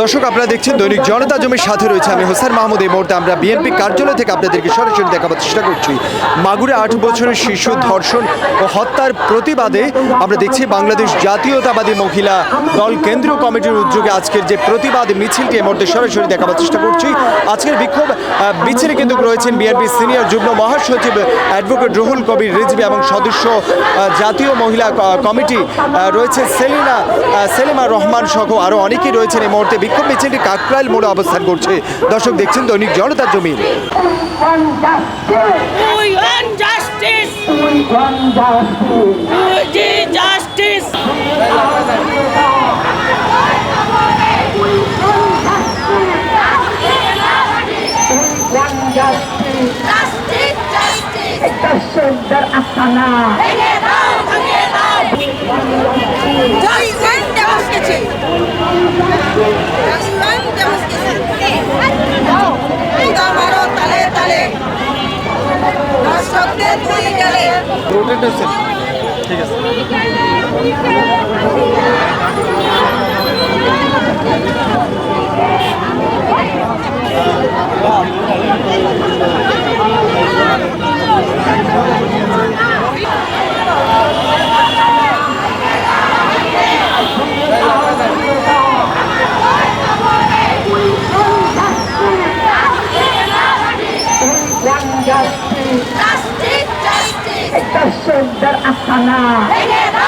দর্শক, আপনারা দেখছেন দৈনিক জনতা জমির সাথে রয়েছে আমি হোসেন মাহমুদ। এই মুহূর্তে আমরা বিএনপি কার্যালয় থেকে আপনাদেরকে সরাসরি দেখাবার চেষ্টা করছি। মাগুরে আট বছরের শিশু ধর্ষণ ও হত্যার প্রতিবাদে আমরা দেখছি বাংলাদেশ জাতীয়তাবাদী মহিলা দল কেন্দ্রীয় কমিটির উদ্যোগে আজকের যে প্রতিবাদ মিছিলটি, এই মুহূর্তে সরাসরি দেখাবার চেষ্টা করছি। আজকের বিক্ষোভ মিছিলে কিন্তু রয়েছেন বিএনপি সিনিয়র যুগ্ম মহাসচিব অ্যাডভোকেট রুহুল কবির রিজভি এবং সদস্য জাতীয় মহিলা কমিটি রয়েছে সেলিনা সেলিমা রহমান সহ আরও অনেকেই রয়েছেন এই মুহূর্তে বিক্ষোভ মিছিলটি কাকরাইল মোড়ে অবস্থান করছে দর্শক দেখছেন দৈনিক জনতা জমির We want justice. We need justice. Justice, Tersedar asana ভেঙে দাও, ভেঙে দাও। Just